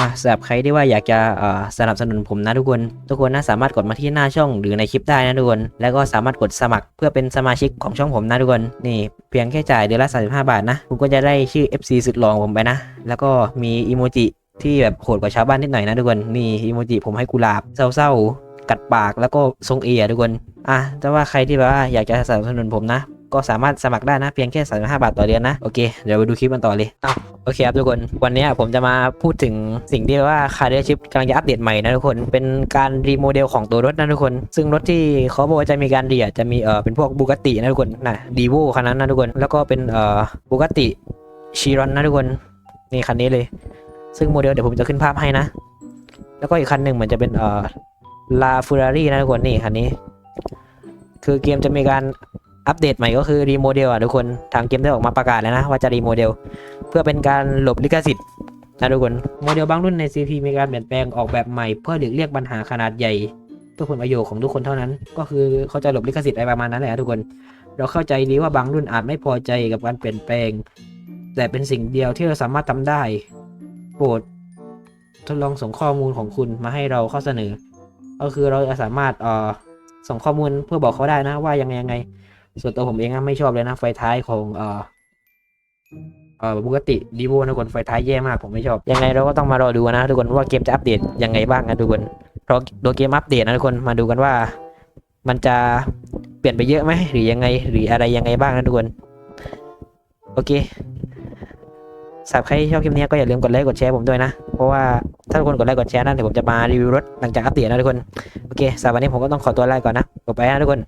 อะสำหรับใครที่ว่าอยากจะสนับสนุนผมนะทุกคน ทุกคนนะสามารถกดมาที่หน้าช่องหรือในคลิปได้นะทุกคน แล้วก็สามารถกดสมัครเพื่อเป็นสมาชิกของช่องผมนะทุกคน นี่เพียงแค่จ่ายเดือนละ 35 บาทนะ คุณก็จะได้ชื่อ FC สุดหล่อของผมไปนะ แล้วก็มีอีโมจิที่แบบโหดกว่าชาวบ้านนิดหน่อยนะทุกคน นี่อีโมจิผมให้กุหลาบเศร้าๆ กัดปากแล้วก็ทรงเออะทุกคน อะแต่ว่าใครที่แบบว่าอยากจะสนับสนุนผมนะ ก็สามารถสมัครได้นะ เพียงแค่35บาทต่อเดือนนะ โอเค เดี๋ยวไปดูคลิปกันต่อเลยอ้าว อเคครับทุกคนวันนี้ผมจะมาพูดถึงสิ่งที่ว่าคาร์เดชิปกำลังจะอัปเดตใหม่นะทุกคนเป็นการรีโมเดลของตัวรถนะทุกคน ซึ่งรถที่เขาบอกว่าจะมีการเรียจะมีเออเป็นพวกบูก a ตินะทุกคนนะดีโวคันนั้นนะทุกคน แล้วก็เป็นเออบูก a ติชีรอนนะทุกคนนี่คันนี้เลย ซึ่งโมเดลเดี๋ยวผมจะขึ้นภาพให้นะ แล้วก็อีกคันหนึ่งเหมือนจะเป็นเออลาฟูรารี่นะทุกคนนี่คันนี้ คือเกมจะมีการ อัปเดตใหม่ก็คือรีโมเดลอะทุกคนทางเกมได้ออกมาประกาศแล้วนะ ว่าจะรีโมเดล เพื่อเป็นการหลบลิขสิทธิ์นะทุกคนโมเดลบางรุ่นใน CP มีการเปลี่ยนแปลงออกแบบใหม่เพื่อหลีกเลี่ยงปัญหาขนาดใหญ่ เพื่อผลประโยชน์ของทุกคนเท่านั้น ก็คือเขาจะหลบลิขสิทธิ์อะไรประมาณนั้นแหละทุกคน เราเข้าใจดีว่าบางรุ่นอาจไม่พอใจกับการเปลี่ยนแปลง แต่เป็นสิ่งเดียวที่เราสามารถทำได้ โปรดทดลองส่งข้อมูลของคุณมาให้เราข้อเสนอ ก็คือเราจะสามารถเอ่อส่งข้อมูลเพื่อบอกเขาได้นะว่ายังไงยังไง ส่วนตัวผมเองไม่ชอบเลยนะ ไฟท้ายของเอ่อเอ่อปกติดีโวนะทุกคนไฟท้ายแย่มากผมไม่ชอบ ยังไงเราก็ต้องมารอดูนะทุกคนว่าเกมจะอัปเดตยังไงบ้างนะทุกคนรอดูเกมอัปเดตนะทุกคนมาดูกันว่า มันจะเปลี่ยนไปเยอะไหมหรือยังไงหรืออะไรยังไงบ้างนะทุกคนโอเคสำหรับใครชอบคลิปนี้ก็อย่าลืมกดไลค์กดแชร์ผมด้วยนะ เพราะว่าถ้าทุกคนกดไลค์กดแชร์นั่นเดี๋ยวผมจะมารีวิวรถหลังจากอัปเดตนะทุกคน โอเคสำหรับวันนี้ผมก็ต้องขอตัวลาไปก่อนนะกดไปนะทุกคน